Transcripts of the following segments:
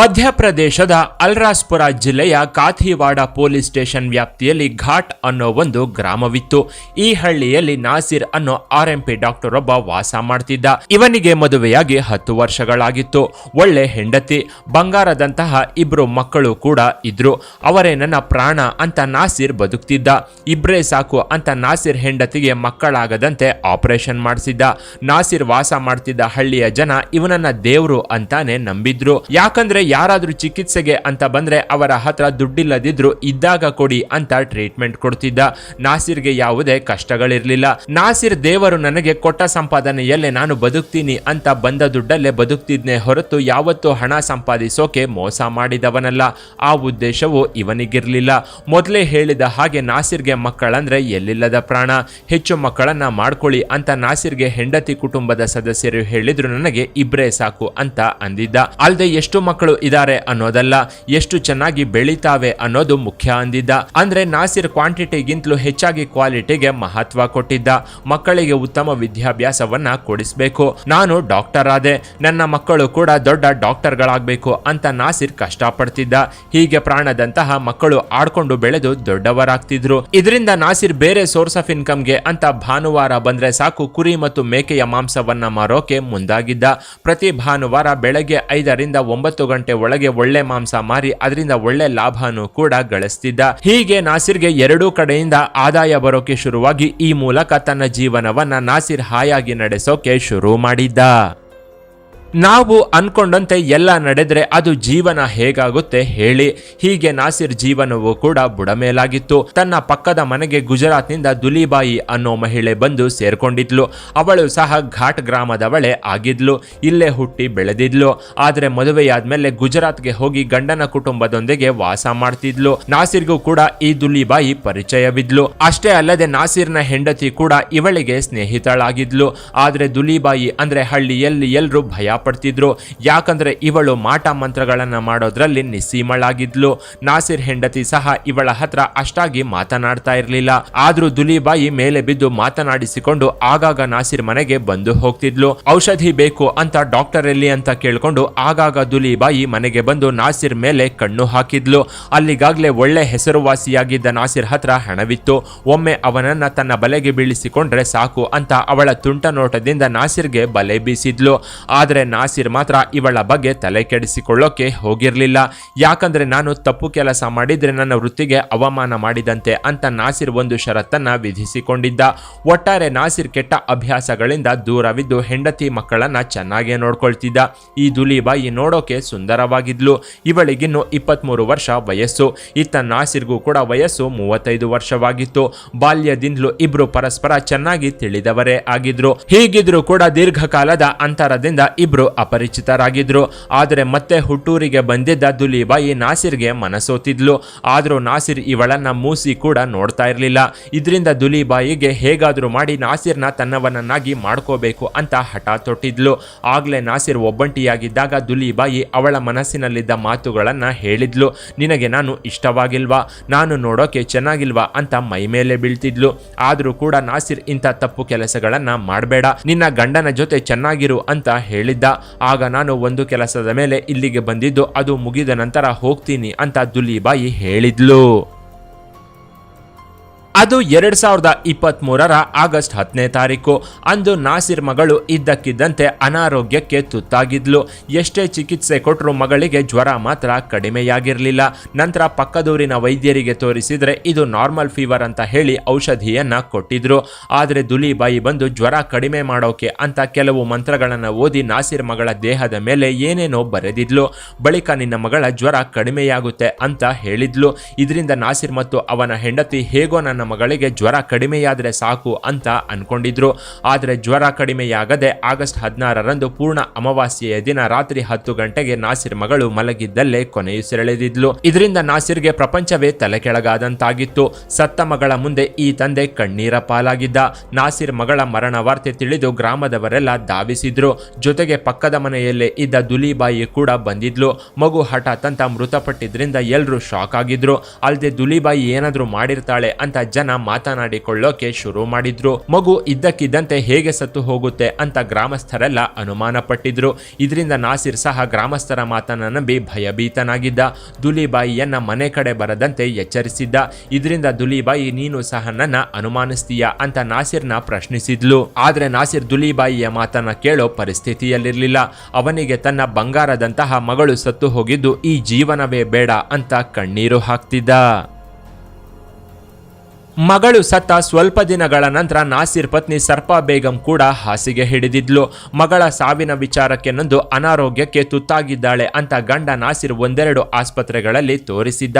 ಮಧ್ಯಪ್ರದೇಶದ ಅಲ್ರಾಸ್ಪುರ ಜಿಲ್ಲೆಯ ಕಾಥಿವಾಡ police station ವ್ಯಾಪ್ತಿಯಲ್ಲಿ ಘಾಟ್ ಅನ್ನೋ ಒಂದು ಗ್ರಾಮವಿತ್ತು. ಈ ಹಳ್ಳಿಯಲ್ಲಿ ನಾಸಿರ್ ಅನ್ನೋ ಆರ್ ಎಂ ಪಿ ಡಾಕ್ಟರ್ ಒಬ್ಬ ವಾಸ ಮಾಡ್ತಿದ್ದ. ಇವನಿಗೆ ಮದುವೆಯಾಗಿ ಹತ್ತು ವರ್ಷಗಳಾಗಿತ್ತು. ಒಳ್ಳೆ ಹೆಂಡತಿ, ಬಂಗಾರದಂತಹ ಇಬ್ರು ಮಕ್ಕಳು ಕೂಡ ಇದ್ರು. ಅವರೇ ನನ್ನ ಪ್ರಾಣ ಅಂತ ನಾಸಿರ್ ಬದುಕ್ತಿದ್ದ. ಇಬ್ರೇ ಸಾಕು ಅಂತ ನಾಸಿರ್ ಹೆಂಡತಿಗೆ ಮಕ್ಕಳಾಗದಂತೆ ಆಪರೇಷನ್ ಮಾಡಿಸಿದ್ದ. ನಾಸಿರ್ ವಾಸ ಮಾಡ್ತಿದ್ದ ಹಳ್ಳಿಯ ಜನ ಇವನನ್ನ ದೇವ್ರು ಅಂತಾನೆ ನಂಬಿದ್ರು. ಯಾಕಂದ್ರೆ ಯಾರಾದ್ರೂ ಚಿಕಿತ್ಸೆಗೆ ಅಂತ ಬಂದರೆ ಅವರ ಹತ್ರ ದುಡ್ಡಿಲ್ಲದಿದ್ರು ಇದ್ದಾಗ ಕೊಡಿ ಅಂತ ಟ್ರೀಟ್ಮೆಂಟ್ ಕೊಡ್ತಿದ್ದ. ನಾಸಿರ್ಗೆ ಯಾವುದೇ ಕಷ್ಟಗಳಿರಲಿಲ್ಲ. ನಾಸಿರ್ ದೇವರು ನನಗೆ ಕೊಟ್ಟ ಸಂಪಾದನೆಯಲ್ಲೇ ನಾನು ಬದುಕ್ತೀನಿ ಅಂತ ಬಂದ ದುಡ್ಡಲ್ಲೇ ಬದುಕ್ತಿದ್ನೆ ಹೊರತು ಯಾವತ್ತೂ ಹಣ ಸಂಪಾದಿಸೋಕೆ ಮೋಸ ಮಾಡಿದವನಲ್ಲ. ಆ ಉದ್ದೇಶವು ಇವನಿಗಿರಲಿಲ್ಲ. ಮೊದಲೇ ಹೇಳಿದ ಹಾಗೆ ನಾಸಿರ್ಗೆ ಮಕ್ಕಳಂದ್ರೆ ಎಲ್ಲಿಲ್ಲದ ಪ್ರಾಣ. ಹೆಚ್ಚು ಮಕ್ಕಳನ್ನ ಮಾಡ್ಕೊಳ್ಳಿ ಅಂತ ನಾಸಿರ್ಗೆ ಹೆಂಡತಿ ಕುಟುಂಬದ ಸದಸ್ಯರು ಹೇಳಿದ್ರು ನನಗೆ ಇಬ್ರೇ ಸಾಕು ಅಂತ ಅಂದಿದ್ದ. ಅಲ್ಲದೆ ಎಷ್ಟು ಮಕ್ಕಳು ಇದ್ದಾರೆ ಅನ್ನೋದಲ್ಲ, ಎಷ್ಟು ಚೆನ್ನಾಗಿ ಬೆಳಿತಾವೆ ಅನ್ನೋದು ಮುಖ್ಯ ಅಂದಿದ್ದ. ಅಂದ್ರೆ ನಾಸಿರ್ ಕ್ವಾಂಟಿಟಿಗಿಂತಲೂ ಹೆಚ್ಚಾಗಿ ಕ್ವಾಲಿಟಿಗೆ ಮಹತ್ವ ಕೊಟ್ಟಿದ್ದ. ಮಕ್ಕಳಿಗೆ ಉತ್ತಮ ವಿದ್ಯಾಭ್ಯಾಸವನ್ನ ಕೊಡಿಸಬೇಕು. ನಾನು ಡಾಕ್ಟರ್ ಆದೆ. ನನ್ನ ಮಕ್ಕಳು ಕೂಡ ದೊಡ್ಡ ಡಾಕ್ಟರ್ಗಳಾಗಬೇಕು ಅಂತ ನಾಸಿರ್ ಕಷ್ಟಪಡ್ತಿದ್ದ. ಹೀಗೆ ಪ್ರಾಣದಂತಹ ಮಕ್ಕಳು ಆಡ್ಕೊಂಡು ಬೆಳೆದು ದೊಡ್ಡವರಾಗ್ತಿದ್ರು. ಇದರಿಂದ ನಾಸಿರ್ ಬೇರೆ ಸೋರ್ಸ್ ಆಫ್ ಇನ್ಕಮ್ಗೆ ಅಂತ ಭಾನುವಾರ ಬಂದ್ರೆ ಸಾಕು ಕುರಿ ಮತ್ತು ಮೇಕೆಯ ಮಾಂಸವನ್ನ ಮಾರೋಕೆ ಮುಂದಾಗಿದ್ದ. ಪ್ರತಿ ಭಾನುವಾರ ಬೆಳಗ್ಗೆ ಐದರಿಂದ ಒಂಬತ್ತು ಗಂಟೆ ಒಳಗೆ ಒಳ್ಳೆ ಮಾಂಸ ಮಾರಿ ಅದರಿಂದ ಒಳ್ಳೆ ಲಾಭನೂ ಕೂಡ ಗಳಿಸ್ತಿದ್ದ. ಹೀಗೆ ನಾಸಿರ್ಗೆ ಎರಡೂ ಕಡೆಯಿಂದ ಆದಾಯ ಬರೋಕೆ ಶುರುವಾಗಿ ಈ ಮೂಲಕ ತನ್ನ ಜೀವನವನ್ನ ನಾಸಿರ್ ಹಾಯಾಗಿ ನಡೆಸೋಕೆ ಶುರು ಮಾಡಿದ್ದ. ನಾವು ಅನ್ಕೊಂಡಂತೆ ಎಲ್ಲ ನಡೆದರೆ ಅದು ಜೀವನ ಹೇಗಾಗುತ್ತೆ ಹೇಳಿ. ಹೀಗೆ ನಾಸಿರ್ ಜೀವನವು ಕೂಡ ಬುಡಮೇಲಾಗಿತ್ತು. ತನ್ನ ಪಕ್ಕದ ಮನೆಗೆ ಗುಜರಾತ್ನಿಂದ ದುಲಿಬಾಯಿ ಅನ್ನೋ ಮಹಿಳೆ ಬಂದು ಸೇರ್ಕೊಂಡಿದ್ಲು. ಅವಳು ಸಹ ಘಾಟ್ ಗ್ರಾಮದವಳೆ ಆಗಿದ್ಲು. ಇಲ್ಲೇ ಹುಟ್ಟಿ ಬೆಳೆದಿದ್ಲು. ಆದ್ರೆ ಮದುವೆಯಾದ್ಮೇಲೆ ಗುಜರಾತ್ಗೆ ಹೋಗಿ ಗಂಡನ ಕುಟುಂಬದೊಂದಿಗೆ ವಾಸ ಮಾಡ್ತಿದ್ಲು. ನಾಸಿರ್ಗೂ ಕೂಡ ಈ ದುಲಿಬಾಯಿ ಪರಿಚಯವಿದ್ಲು. ಅಷ್ಟೇ ಅಲ್ಲದೆ ನಾಸಿರ್ನ ಹೆಂಡತಿ ಕೂಡ ಇವಳಿಗೆ ಸ್ನೇಹಿತಳಾಗಿದ್ಲು. ಆದರೆ ದುಲಿಬಾಯಿ ಅಂದ್ರೆ ಹಳ್ಳಿಯಲ್ಲಿ ಎಲ್ಲರೂ ಭಯ ಪಡ್ತಿದ್ರು ಯಾಕಂದ್ರೆ ಇವಳು ಮಾಟ ಮಂತ್ರಗಳನ್ನ ಮಾಡೋದ್ರಲ್ಲಿ ನಿಸ್ಸೀಮಳಾಗಿದ್ಲು. ನಾಸಿರ್ ಹೆಂಡತಿ ಸಹ ಇವಳ ಹತ್ರ ಅಷ್ಟಾಗಿ ಮಾತನಾಡ್ತಾ ಇರಲಿಲ್ಲ. ಆದ್ರೂ ದುಲಿಬಾಯಿ ಮೇಲೆ ಬಿದ್ದು ಮಾತನಾಡಿಸಿಕೊಂಡು ಆಗಾಗ ನಾಸಿರ್ ಮನೆಗೆ ಬಂದು ಹೋಗ್ತಿದ್ಲು. ಔಷಧಿ ಬೇಕು ಅಂತ ಡಾಕ್ಟರ್ ಎಲ್ಲಿ ಅಂತ ಕೇಳ್ಕೊಂಡು ಆಗಾಗ ದುಲಿಬಾಯಿ ಮನೆಗೆ ಬಂದು ನಾಸಿರ್ ಮೇಲೆ ಕಣ್ಣು ಹಾಕಿದ್ಲು. ಅಲ್ಲಿಗಾಗ್ಲೇ ಒಳ್ಳೆ ಹೆಸರುವಾಸಿಯಾಗಿದ್ದ ನಾಸಿರ್ ಹತ್ರ ಹಣವಿತ್ತು. ಒಮ್ಮೆ ಅವನನ್ನ ತನ್ನ ಬಲೆಗೆ ಬೀಳಿಸಿಕೊಂಡ್ರೆ ಸಾಕು ಅಂತ ಅವಳ ತುಂಟ ನೋಟದಿಂದ ನಾಸಿರ್ಗೆ ಬಲೆ ಬೀಸಿದ್ಲು. ಆದ್ರೆ ನಾಸಿರ್ ಮಾತ್ರ ಇವಳ ಬಗ್ಗೆ ತಲೆ ಕೆಡಿಸಿಕೊಳ್ಳೋಕೆ ಹೋಗಿರಲಿಲ್ಲ. ಯಾಕಂದ್ರೆ ನಾನು ತಪ್ಪು ಕೆಲಸ ಮಾಡಿದ್ರೆ ನನ್ನ ವೃತ್ತಿಗೆ ಅವಮಾನ ಮಾಡಿದಂತೆ ಅಂತ ನಾಸಿರ್ ಒಂದು ಷರತ್ತನ್ನ ವಿಧಿಸಿಕೊಂಡಿದ್ದ. ಒಟ್ಟಾರೆ ನಾಸಿರ್ ಕೆಟ್ಟ ಅಭ್ಯಾಸಗಳಿಂದ ದೂರವಿದ್ದು ಹೆಂಡತಿ ಮಕ್ಕಳನ್ನ ಚೆನ್ನಾಗೇ ನೋಡ್ಕೊಳ್ತಿದ್ದ. ಈ ದುಲಿಬಾಯಿ ನೋಡೋಕೆ ಸುಂದರವಾಗಿದ್ಲು. ಇವಳಿಗಿನ್ನು ಇಪ್ಪತ್ಮೂರು ವರ್ಷ ವಯಸ್ಸು. ಇತ್ತ ನಾಸಿರ್ಗೂ ಕೂಡ ವಯಸ್ಸು ಮೂವತ್ತೈದು ವರ್ಷವಾಗಿತ್ತು. ಬಾಲ್ಯದಿಂದಲೂ ಇಬ್ರು ಪರಸ್ಪರ ಚೆನ್ನಾಗಿ ತಿಳಿದವರೇ ಆಗಿದ್ರು. ಹೀಗಿದ್ರು ಕೂಡ ದೀರ್ಘಕಾಲದ ಅಂತರದಿಂದ ಇಬ್ರು ಅಪರಿಚಿತರಾಗಿದ್ರು. ಆದರೆ ಮತ್ತೆ ಹುಟ್ಟೂರಿಗೆ ಬಂದಿದ್ದ ದುಲೀಬಾಯಿ ನಾಸಿರ್ಗೆ ಮನಸೋತಿದ್ಲು. ಆದರೂ ನಾಸಿರ್ ಇವಳನ್ನ ಮೂಸಿ ಕೂಡ ನೋಡ್ತಾ ಇರಲಿಲ್ಲ. ಇದರಿಂದ ದುಲೀಬಾಯಿಗೆ ಹೇಗಾದರೂ ಮಾಡಿ ನಾಸಿರ್ನ ತನ್ನವನನ್ನಾಗಿ ಮಾಡ್ಕೋಬೇಕು ಅಂತ ಹಠ ತೊಟ್ಟಿದ್ಲು. ಆಗ್ಲೇ ನಾಸಿರ್ ಒಬ್ಬಂಟಿಯಾಗಿದ್ದಾಗ ದುಲೀಬಾಯಿ ಅವಳ ಮನಸ್ಸಿನಲ್ಲಿದ್ದ ಮಾತುಗಳನ್ನ ಹೇಳಿದ್ಲು. ನಿನಗೆ ನಾನು ಇಷ್ಟವಾಗಿಲ್ವಾ? ನಾನು ನೋಡೋಕೆ ಚೆನ್ನಾಗಿಲ್ವಾ ಅಂತ ಮೈ ಮೇಲೆ ಬೀಳ್ತಿದ್ಲು. ಆದರೂ ಕೂಡ ನಾಸಿರ್ ಇಂಥ ತಪ್ಪು ಕೆಲಸಗಳನ್ನ ಮಾಡಬೇಡ. ನಿನ್ನ ಗಂಡನ ಜೊತೆ ಚೆನ್ನಾಗಿರು ಅಂತ ಹೇಳಿದ್ದ ಆಗ ನಾನು ಒಂದು ಕೆಲಸದ ಮೇಲೆ ಇಲ್ಲಿಗೆ ಬಂದಿದ್ದು ಅದು ಮುಗಿದ ನಂತರ ಹೋಗ್ತೀನಿ ಅಂತ ದುಲಿಬಾಯಿ ಹೇಳಿದ್ಲು. ಅದು ಎರಡ್ ಸಾವಿರದ ಇಪ್ಪತ್ತ್ ಮೂರರ ಆಗಸ್ಟ್ ಹತ್ತನೇ ತಾರೀಕು. ಅಂದು ನಾಸಿರ್ ಮಗಳು ಇದ್ದಕ್ಕಿದ್ದಂತೆ ಅನಾರೋಗ್ಯಕ್ಕೆ ತುತ್ತಾಗಿದ್ಲು. ಎಷ್ಟೇ ಚಿಕಿತ್ಸೆ ಕೊಟ್ಟರು ಮಗಳಿಗೆ ಜ್ವರ ಮಾತ್ರ ಕಡಿಮೆಯಾಗಿರಲಿಲ್ಲ. ನಂತರ ಪಕ್ಕದೂರಿನ ವೈದ್ಯರಿಗೆ ತೋರಿಸಿದ್ರೆ ಇದು ನಾರ್ಮಲ್ ಫೀವರ್ ಅಂತ ಹೇಳಿ ಔಷಧಿಯನ್ನ ಕೊಟ್ಟಿದ್ರು. ಆದರೆ ದುಲಿಬಾಯಿ ಬಂದು ಜ್ವರ ಕಡಿಮೆ ಮಾಡೋಕೆ ಅಂತ ಕೆಲವು ಮಂತ್ರಗಳನ್ನು ಓದಿ ನಾಸಿರ್ ಮಗಳ ದೇಹದ ಮೇಲೆ ಏನೇನೋ ಬರೆದಿದ್ಲು. ಬಳಿಕ ನಿನ್ನ ಮಗಳ ಜ್ವರ ಕಡಿಮೆಯಾಗುತ್ತೆ ಅಂತ ಹೇಳಿದ್ಲು. ಇದರಿಂದ ನಾಸಿರ್ ಮತ್ತು ಅವನ ಹೆಂಡತಿ ಹೇಗೋ ನನ್ನ ಮಗಳಿಗೆ ಜ್ವರ ಕಡಿಮೆಯಾದರೆ ಸಾಕು ಅಂತ ಅನ್ಕೊಂಡಿದ್ರು. ಆದರೆ ಜ್ವರ ಕಡಿಮೆಯಾಗದೆ ಆಗಸ್ಟ್ ಹದಿನಾರರಂದು ಪೂರ್ಣ ಅಮಾವಾಸ್ಯೆಯ ದಿನ ರಾತ್ರಿ ಹತ್ತು ಗಂಟೆಗೆ ನಾಸಿರ್ ಮಗಳು ಮಲಗಿದ್ದಲ್ಲೇ ಕೊನೆಯುಸಿರೆಳೆದಿದ್ಲು ಇದರಿಂದ ನಾಸಿರ್ಗೆ ಪ್ರಪಂಚವೇ ತಲೆ ಕೆಳಗಾದಂತಾಗಿತ್ತು ಸತ್ತ ಮಗಳ ಮುಂದೆ ಈ ತಂದೆ ಕಣ್ಣೀರ ಪಾಲಾಗಿದ್ದ. ನಾಸಿರ್ ಮಗಳ ಮರಣ ವಾರ್ತೆ ತಿಳಿದು ಗ್ರಾಮದವರೆಲ್ಲ ಧಾವಿಸಿದ್ರು. ಜೊತೆಗೆ ಪಕ್ಕದ ಮನೆಯಲ್ಲೇ ಇದ್ದ ದುಲಿಬಾಯಿ ಕೂಡ ಬಂದಿದ್ಲು. ಮಗು ಹಠಾತ್ ಅಂತ ಮೃತಪಟ್ಟಿದ್ರಿಂದ ಎಲ್ರೂ ಶಾಕ್ ಆಗಿದ್ರು. ಅಲ್ಲದೆ ದುಲಿಬಾಯಿ ಏನಾದರೂ ಮಾಡಿರ್ತಾಳೆ ಅಂತ ಜನ ಮಾತನಾಡಿಕೊಳ್ಳೋಕೆ ಶುರು ಮಾಡಿದ್ರು. ಮಗು ಇದ್ದಕ್ಕಿದ್ದಂತೆ ಹೇಗೆ ಸತ್ತು ಹೋಗುತ್ತೆ ಅಂತ ಗ್ರಾಮಸ್ಥರೆಲ್ಲ ಅನುಮಾನ ಪಟ್ಟಿದ್ರು. ಇದರಿಂದ ನಾಸಿರ್ ಸಹ ಗ್ರಾಮಸ್ಥರ ಮಾತನ್ನ ನಂಬಿ ಭಯಭೀತನಾಗಿದ್ದ. ದುಲಿಬಾಯಿಯನ್ನ ಮನೆ ಕಡೆ ಬರದಂತೆ ಎಚ್ಚರಿಸಿದ್ದ. ಇದರಿಂದ ದುಲಿಬಾಯಿ, ನೀನು ಸಹ ನನ್ನ ಅನುಮಾನಿಸ್ತೀಯ ಅಂತ ನಾಸಿರ್ನ ಪ್ರಶ್ನಿಸಿದ್ಲು. ಆದ್ರೆ ನಾಸಿರ್ ದುಲಿಬಾಯಿಯ ಮಾತನ್ನ ಕೇಳೋ ಪರಿಸ್ಥಿತಿಯಲ್ಲಿರಲಿಲ್ಲ. ಅವನಿಗೆ ತನ್ನ ಬಂಗಾರದಂತಹ ಮಗಳು ಸತ್ತು ಹೋಗಿದ್ದು ಈ ಜೀವನವೇ ಬೇಡ ಅಂತ ಕಣ್ಣೀರು ಹಾಕ್ತಿದ್ದ. ಮಗಳು ಸತ್ತ ಸ್ವಲ್ಪ ದಿನಗಳ ನಂತರ ನಾಸಿರ್ ಪತ್ನಿ ಸರ್ಪಾ ಬೇಗಂ ಕೂಡ ಹಾಸಿಗೆ ಹಿಡಿದಿದ್ಲು. ಮಗಳ ಸಾವಿನ ವಿಚಾರಕ್ಕೆ ನೊಂದು ಅನಾರೋಗ್ಯಕ್ಕೆ ತುತ್ತಾಗಿದ್ದಾಳೆ ಅಂತ ಗಂಡ ನಾಸಿರ್ ಒಂದೆರಡು ಆಸ್ಪತ್ರೆಗಳಲ್ಲಿ ತೋರಿಸಿದ್ದ.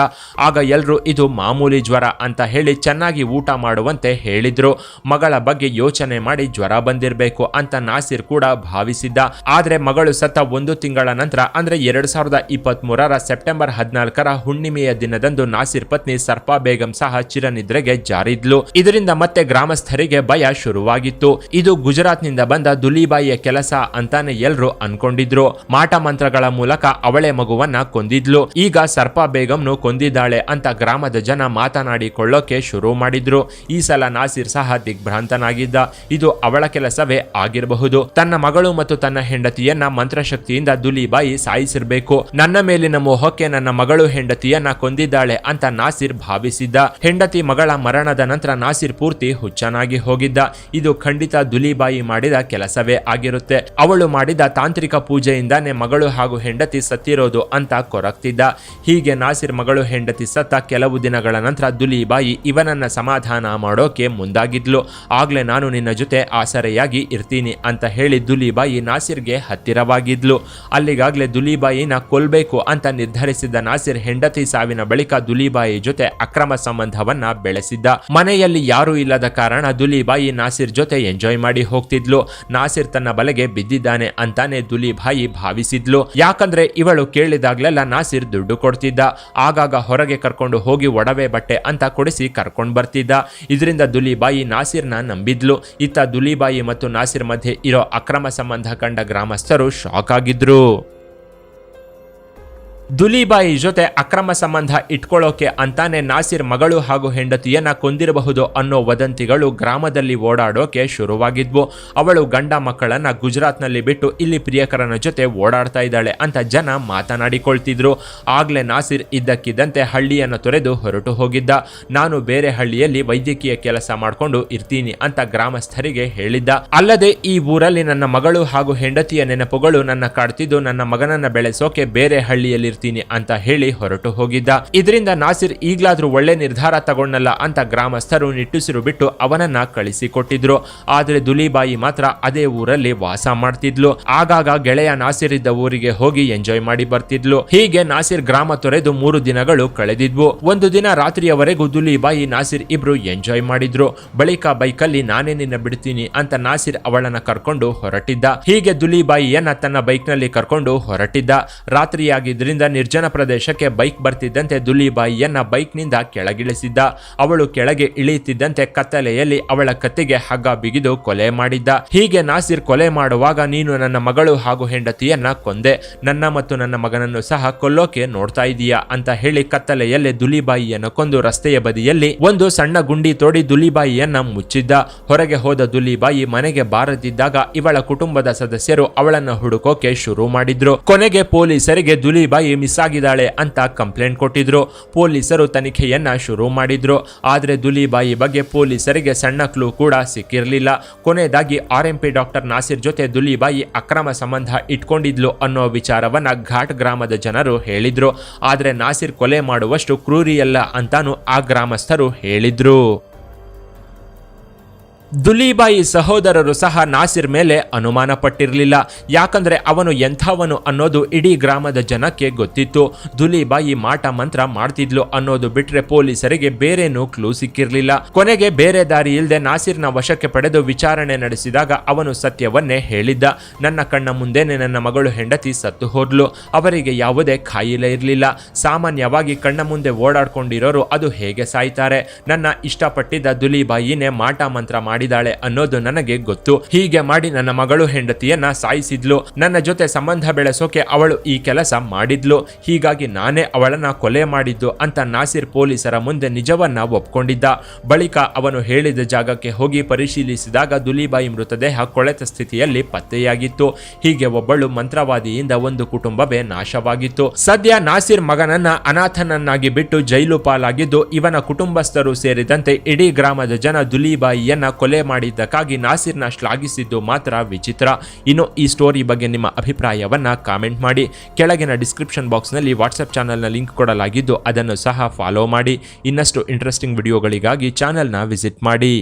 ಆಗ ಎಲ್ಲರೂ ಇದು ಮಾಮೂಲಿ ಜ್ವರ ಅಂತ ಹೇಳಿ ಚೆನ್ನಾಗಿ ಊಟ ಮಾಡುವಂತೆ ಹೇಳಿದ್ರು. ಮಗಳ ಬಗ್ಗೆ ಯೋಚನೆ ಮಾಡಿ ಜ್ವರ ಬಂದಿರಬೇಕು ಅಂತ ನಾಸಿರ್ ಕೂಡ ಭಾವಿಸಿದ್ದ. ಆದರೆ ಮಗಳು ಸತ್ತ ಒಂದು ತಿಂಗಳ ನಂತರ ಅಂದರೆ ಎರಡು ಸಾವಿರದ ಇಪ್ಪತ್ತ್ ಸೆಪ್ಟೆಂಬರ್ ಹದಿನಾಲ್ಕರ ಹುಣ್ಣಿಮೆಯ ದಿನದಂದು ನಾಸಿರ್ ಪತ್ನಿ ಸರ್ಪಾ ಬೇಗಂ ಸಹ ಚಿರನಿದ್ರೆಗೆ ಜಾರಿದ್ಲು. ಇದರಿಂದ ಮತ್ತೆ ಗ್ರಾಮಸ್ಥರಿಗೆ ಭಯ ಶುರುವಾಗಿತ್ತು. ಇದು ಗುಜರಾತ್ನಿಂದ ಬಂದ ದುಲಿಬಾಯಿಯ ಕೆಲಸ ಅಂತಾನೆ ಎಲ್ರು ಅನ್ಕೊಂಡಿದ್ರು. ಮಾಟ ಮಂತ್ರಗಳ ಮೂಲಕ ಅವಳೆ ಮಗುವನ್ನ ಕೊಂದಿದ್ಲು. ಈಗ ಸರ್ಪಾ ಬೇಗಂನು ಕೊಂದಿದ್ದಾಳೆ ಅಂತ ಗ್ರಾಮದ ಜನ ಮಾತನಾಡಿಕೊಳ್ಳೋಕೆ ಶುರು ಮಾಡಿದ್ರು. ಈ ಸಲ ನಾಸಿರ್ ಸಹ ದಿಗ್ಭ್ರಾಂತನಾಗಿದ್ದ. ಇದು ಅವಳ ಕೆಲಸವೇ ಆಗಿರಬಹುದು. ತನ್ನ ಮಗಳು ಮತ್ತು ತನ್ನ ಹೆಂಡತಿಯನ್ನ ಮಂತ್ರಶಕ್ತಿಯಿಂದ ದುಲಿಬಾಯಿ ಸಾಯಿಸಿರ್ಬೇಕು. ನನ್ನ ಮೇಲಿನ ಮೋಹಕ್ಕೆ ನನ್ನ ಮಗಳು ಹೆಂಡತಿಯನ್ನ ಕೊಂದಿದ್ದಾಳೆ ಅಂತ ನಾಸಿರ್ ಭಾವಿಸಿದ್ದ. ಹೆಂಡತಿ ಮಗಳ ಮರಣದ ನಂತರ ನಾಸಿರ್ ಪೂರ್ತಿ ಹುಚ್ಚನಾಗಿ ಹೋಗಿದ್ದ. ಇದು ಖಂಡಿತ ದುಲಿಬಾಯಿ ಮಾಡಿದ ಕೆಲಸವೇ ಆಗಿರುತ್ತೆ. ಅವಳು ಮಾಡಿದ ತಾಂತ್ರಿಕ ಪೂಜೆಯಿಂದಾನೆ ಮಗಳು ಹಾಗೂ ಹೆಂಡತಿ ಸತ್ತಿರೋದು ಅಂತ ಕೊರಗ್ತಿದ್ದ. ಹೀಗೆ ನಾಸಿರ್ ಮಗಳು ಹೆಂಡತಿ ಸತ್ತ ಕೆಲವು ದಿನಗಳ ನಂತರ ದುಲಿಬಾಯಿ ಇವನನ್ನ ಸಮಾಧಾನ ಮಾಡೋಕೆ ಮುಂದಾಗಿದ್ಲು. ಆಗ್ಲೇ ನಾನು ನಿನ್ನ ಜೊತೆ ಆಸರೆಯಾಗಿ ಇರ್ತೀನಿ ಅಂತ ಹೇಳಿ ದುಲಿಬಾಯಿ ನಾಸಿರ್ಗೆ ಹತ್ತಿರವಾಗಿದ್ಲು. ಅಲ್ಲಿಗಾಗ್ಲೇ ದುಲಿಬಾಯಿನ ಕೊಲ್ಬೇಕು ಅಂತ ನಿರ್ಧರಿಸಿದ್ದ ನಾಸಿರ್ ಹೆಂಡತಿ ಸಾವಿನ ಬಳಿಕ ದುಲಿಬಾಯಿ ಜೊತೆ ಅಕ್ರಮ ಸಂಬಂಧವನ್ನ ಬೆಳೆಸಿದ್ದ ಮನೆಯಲ್ಲಿ ಯಾರೂ ಇಲ್ಲದ ಕಾರಣ ದುಲಿಬಾಯಿ ನಾಸಿರ್ ಜೊತೆ ಎಂಜಾಯ್ ಮಾಡಿ ಹೋಗ್ತಿದ್ಲು. ನಾಸಿರ್ ತನ್ನ ಬಲೆಗೆ ಬಿದ್ದಿದ್ದಾನೆ ಅಂತಾನೆ ದುಲಿಬಾಯಿ ಭಾವಿಸಿದ್ಲು. ಯಾಕಂದ್ರೆ ಇವಳು ಕೇಳಿದಾಗ್ಲೆಲ್ಲ ನಾಸಿರ್ ದುಡ್ಡು ಕೊಡ್ತಿದ್ದ. ಆಗಾಗ ಹೊರಗೆ ಕರ್ಕೊಂಡು ಹೋಗಿ ಒಡವೆ ಬಟ್ಟೆ ಅಂತ ಕೊಡಿಸಿ ಕರ್ಕೊಂಡು ಬರ್ತಿದ್ದ. ಇದರಿಂದ ದುಲಿಬಾಯಿ ನಾಸಿರ್ನ ನಂಬಿದ್ಲು. ಇತ್ತ ದುಲಿಬಾಯಿ ಮತ್ತು ನಾಸಿರ್ ಮಧ್ಯೆ ಇರೋ ಅಕ್ರಮ ಸಂಬಂಧ ಕಂಡ ಗ್ರಾಮಸ್ಥರು ಶಾಕ್ ಆಗಿದ್ರು. ದುಲಿಬಾಯಿ ಜೊತೆ ಅಕ್ರಮ ಸಂಬಂಧ ಇಟ್ಕೊಳ್ಳೋಕೆ ಅಂತಾನೆ ನಾಸಿರ್ ಮಗಳು ಹಾಗೂ ಹೆಂಡತಿಯನ್ನ ಕೊಂದಿರಬಹುದು ಅನ್ನೋ ವದಂತಿಗಳು ಗ್ರಾಮದಲ್ಲಿ ಓಡಾಡೋಕೆ ಶುರುವಾಗಿದ್ವು. ಅವಳು ಗಂಡ ಮಕ್ಕಳನ್ನ ಗುಜರಾತ್ನಲ್ಲಿ ಬಿಟ್ಟು ಇಲ್ಲಿ ಪ್ರಿಯಕರನ ಜೊತೆ ಓಡಾಡ್ತಾ ಇದ್ದಾಳೆ ಅಂತ ಜನ ಮಾತನಾಡಿಕೊಳ್ತಿದ್ರು. ಆಗ್ಲೇ ನಾಸಿರ್ ಇದ್ದಕ್ಕಿದ್ದಂತೆ ಹಳ್ಳಿಯನ್ನು ತೊರೆದು ಹೊರಟು ಹೋಗಿದ್ದ. ನಾನು ಬೇರೆ ಹಳ್ಳಿಯಲ್ಲಿ ವೈದ್ಯಕೀಯ ಕೆಲಸ ಮಾಡಿಕೊಂಡು ಇರ್ತೀನಿ ಅಂತ ಗ್ರಾಮಸ್ಥರಿಗೆ ಹೇಳಿದ್ದ. ಅಲ್ಲದೆ ಈ ಊರಲ್ಲಿ ನನ್ನ ಮಗಳು ಹಾಗೂ ಹೆಂಡತಿಯ ನೆನಪುಗಳು ನನ್ನ ಕಾಡ್ತಿದ್ದು. ನನ್ನ ಮಗನನ್ನ ಬೆಳೆಸೋಕೆ ಬೇರೆ ಹಳ್ಳಿಯಲ್ಲಿ ಇರ್ತೀನಿ ಅಂತ ಹೇಳಿ ಹೊರಟು ಹೋಗಿದ್ದ. ಇದರಿಂದ ನಾಸಿರ್ ಈಗ್ಲಾದ್ರೂ ಒಳ್ಳೆ ನಿರ್ಧಾರ ತಗೊಂಡಲ್ಲ ಅಂತ ಗ್ರಾಮಸ್ಥರು ನಿಟ್ಟುಸಿರು ಬಿಟ್ಟು ಅವನನ್ನ ಕಳಿಸಿಕೊಟ್ಟಿದ್ರು. ಆದ್ರೆ ದುಲಿಬಾಯಿ ಮಾತ್ರ ಅದೇ ಊರಲ್ಲಿ ವಾಸ ಮಾಡ್ತಿದ್ಲು. ಆಗಾಗ ಗೆಳೆಯ ನಾಸಿರ್ ಇದ್ದ ಊರಿಗೆ ಹೋಗಿ ಎಂಜಾಯ್ ಮಾಡಿ ಬರ್ತಿದ್ಲು. ಹೀಗೆ ನಾಸಿರ್ ಗ್ರಾಮ ತೊರೆದು ಮೂರು ದಿನಗಳು ಕಳೆದಿದ್ವು. ಒಂದು ದಿನ ರಾತ್ರಿಯವರೆಗೂ ದುಲಿಬಾಯಿ, ನಾಸಿರ್ ಇಬ್ರು ಎಂಜಾಯ್ ಮಾಡಿದ್ರು. ಬಳಿಕ ಬೈಕಲ್ಲಿ ನಾನೇ ನಿನ್ನ ಬಿಡ್ತೀನಿ ಅಂತ ನಾಸಿರ್ ಅವಳನ್ನ ಕರ್ಕೊಂಡು ಹೊರಟಿದ್ದ. ಹೀಗೆ ದುಲಿಬಾಯಿಯನ್ನ ತನ್ನ ಬೈಕ್ನಲ್ಲಿ ಕರ್ಕೊಂಡು ಹೊರಟಿದ್ದ. ರಾತ್ರಿಯಾಗಿದ್ರಿಂದ ನಿರ್ಜನ ಪ್ರದೇಶಕ್ಕೆ ಬೈಕ್ ಬರ್ತಿದ್ದಂತೆ ದುಲಿಬಾಯಿಯನ್ನ ಬೈಕ್ನಿಂದ ಕೆಳಗಿಳಿಸಿದ್ದ. ಅವಳು ಕೆಳಗೆ ಇಳಿಯುತ್ತಿದ್ದಂತೆ ಕತ್ತಲೆಯಲ್ಲಿ ಅವಳ ಕತ್ತಿಗೆ ಹಗ್ಗ ಬಿಗಿದು ಕೊಲೆ ಮಾಡಿದ್ದ. ಹೀಗೆ ನಾಸಿರ್ ಕೊಲೆ ಮಾಡುವಾಗ ನೀನು ನನ್ನ ಮಗಳು ಹಾಗೂ ಹೆಂಡತಿಯನ್ನ ಕೊಂದೆ. ನನ್ನ ಮತ್ತು ನನ್ನ ಮಗನನ್ನು ಸಹ ಕೊಲ್ಲೋಕೆ ನೋಡ್ತಾ ಇದೀಯಾ ಅಂತ ಹೇಳಿ ಕತ್ತಲೆಯಲ್ಲಿ ದುಲಿಬಾಯಿಯನ್ನು ಕೊಂದು ರಸ್ತೆಯ ಬದಿಯಲ್ಲಿ ಒಂದು ಸಣ್ಣ ಗುಂಡಿ ತೋಡಿ ದುಲಿಬಾಯಿಯನ್ನ ಮುಚ್ಚಿದ್ದ. ಹೊರಗೆ ಹೋದ ದುಲಿಬಾಯಿ ಮನೆಗೆ ಬಾರದಿದ್ದಾಗ ಇವಳ ಕುಟುಂಬದ ಸದಸ್ಯರು ಅವಳನ್ನು ಹುಡುಕೋಕೆ ಶುರು ಮಾಡಿದ್ರು. ಕೊನೆಗೆ ಪೊಲೀಸರಿಗೆ ದುಲಿಬಾಯಿ ಮಿಸ್ ಆಗಿದ್ದಾಳೆ ಅಂತ ಕಂಪ್ಲೇಂಟ್ ಕೊಟ್ಟಿದ್ರು. ಪೊಲೀಸರು ತನಿಖೆಯನ್ನ ಶುರು ಮಾಡಿದ್ರು. ಆದರೆ ದುಲಿಬಾಯಿ ಬಗ್ಗೆ ಪೊಲೀಸರಿಗೆ ಸಣ್ಣ ಕ್ಲೂ ಕೂಡ ಸಿಕ್ಕಿರಲಿಲ್ಲ. ಕೊನೆಯದಾಗಿ ಆರ್ ಎಂ ಡಾಕ್ಟರ್ ನಾಸಿರ್ ಜೊತೆ ದುಲಿಬಾಯಿ ಅಕ್ರಮ ಸಂಬಂಧ ಇಟ್ಕೊಂಡಿದ್ಲು ಅನ್ನೋ ವಿಚಾರವನ್ನ ಘಾಟ್ ಗ್ರಾಮದ ಜನರು ಹೇಳಿದ್ರು. ಆದರೆ ನಾಸಿರ್ ಕೊಲೆ ಮಾಡುವಷ್ಟು ಕ್ರೂರಿಯಲ್ಲ ಅಂತಾನು ಆ ಗ್ರಾಮಸ್ಥರು ಹೇಳಿದ್ರು. ದುಲೀಬಾಯಿ ಸಹೋದರರು ಸಹ ನಾಸಿರ್ ಮೇಲೆ ಅನುಮಾನ ಪಟ್ಟಿರಲಿಲ್ಲ ಯಾಕಂದ್ರೆ ಅವನು ಎಂಥವನು ಅನ್ನೋದು ಇಡೀ ಗ್ರಾಮದ ಜನಕ್ಕೆ ಗೊತ್ತಿತ್ತು. ದುಲೀಬಾಯಿ ಮಾಟ ಮಂತ್ರ ಮಾಡ್ತಿದ್ಲು ಅನ್ನೋದು ಬಿಟ್ರೆ ಪೊಲೀಸರಿಗೆ ಬೇರೇನೂ ಕ್ಲೂ ಸಿಕ್ಕಿರಲಿಲ್ಲ. ಕೊನೆಗೆ ಬೇರೆ ದಾರಿ ಇಲ್ಲದೆ ನಾಸಿರ್ನ ವಶಕ್ಕೆ ಪಡೆದು ವಿಚಾರಣೆ ನಡೆಸಿದಾಗ ಅವನು ಸತ್ಯವನ್ನೇ ಹೇಳಿದ್ದ. ನನ್ನ ಕಣ್ಣ ಮುಂದೆನೆ ನನ್ನ ಮಗಳು ಹೆಂಡತಿ ಸತ್ತು ಹೋದ್ಲು. ಅವರಿಗೆ ಯಾವುದೇ ಕಾಯಿಲೆ ಇರಲಿಲ್ಲ. ಸಾಮಾನ್ಯವಾಗಿ ಕಣ್ಣ ಮುಂದೆ ಓಡಾಡ್ಕೊಂಡಿರೋರು ಅದು ಹೇಗೆ ಸಾಯ್ತಾರೆ? ನನ್ನ ಇಷ್ಟಪಟ್ಟಿದ್ದ ದುಲೀಬಾಯಿನೇ ಮಾಟ ಮಂತ್ರ ಮಾಡಿ ಮಾಡಿದಾಳೆ ಅನ್ನೋದು ನನಗೆ ಗೊತ್ತು. ಹೀಗೆ ಮಾಡಿ ನನ್ನ ಮಗಳು ಹೆಂಡತಿಯನ್ನ ಸಾಯಿಸಿದ್ಲು. ನನ್ನ ಜೊತೆ ಸಂಬಂಧ ಬೆಳೆಸೋಕೆ ಅವಳು ಈ ಕೆಲಸ ಮಾಡಿದ್ಲು. ಹೀಗಾಗಿ ನಾನೇ ಅವಳನ್ನ ಕೊಲೆ ಮಾಡಿದ್ದು ಅಂತ ನಾಸಿರ್ ಪೊಲೀಸರ ಮುಂದೆ ನಿಜವನ್ನ ಒಪ್ಕೊಂಡಿದ್ದ. ಬಳಿಕ ಅವನು ಹೇಳಿದ ಜಾಗಕ್ಕೆ ಹೋಗಿ ಪರಿಶೀಲಿಸಿದಾಗ ದುಲಿಬಾಯಿ ಮೃತದೇಹ ಕೊಳೆತ ಸ್ಥಿತಿಯಲ್ಲಿ ಪತ್ತೆಯಾಗಿತ್ತು. ಹೀಗೆ ಒಬ್ಬಳು ಮಂತ್ರವಾದಿಯಿಂದ ಒಂದು ಕುಟುಂಬವೇ ನಾಶವಾಗಿತ್ತು. ಸದ್ಯ ನಾಸಿರ್ ಮಗನನ್ನ ಅನಾಥನನ್ನಾಗಿ ಬಿಟ್ಟು ಜೈಲು ಪಾಲಾಗಿದ್ದು, ಇವನ ಕುಟುಂಬಸ್ಥರು ಸೇರಿದಂತೆ ಇಡೀ ಗ್ರಾಮದ ಜನ ದುಲೀಬಾಯಿಯನ್ನ ಮಾಡಿದ್ದಕ್ಕಾಗಿ ನಾಸಿರ್ನ ಶ್ಲಾಘಿಸಿದ್ದು ಮಾತ್ರ ವಿಚಿತ್ರ. ಇನ್ನು ಈ ಸ್ಟೋರಿ ಬಗ್ಗೆ ನಿಮ್ಮ ಅಭಿಪ್ರಾಯವನ್ನ ಕಾಮೆಂಟ್ ಮಾಡಿ. ಕೆಳಗಿನ ಡಿಸ್ಕ್ರಿಪ್ಷನ್ ಬಾಕ್ಸ್ನಲ್ಲಿ ವಾಟ್ಸಪ್ ಚಾನಲ್ನ ಲಿಂಕ್ ಕೊಡಲಾಗಿದ್ದು ಅದನ್ನು ಸಹ ಫಾಲೋ ಮಾಡಿ. ಇನ್ನಷ್ಟು ಇಂಟ್ರೆಸ್ಟಿಂಗ್ ವಿಡಿಯೋಗಳಿಗಾಗಿ ಚಾನಲ್ನ ವಿಸಿಟ್ ಮಾಡಿ.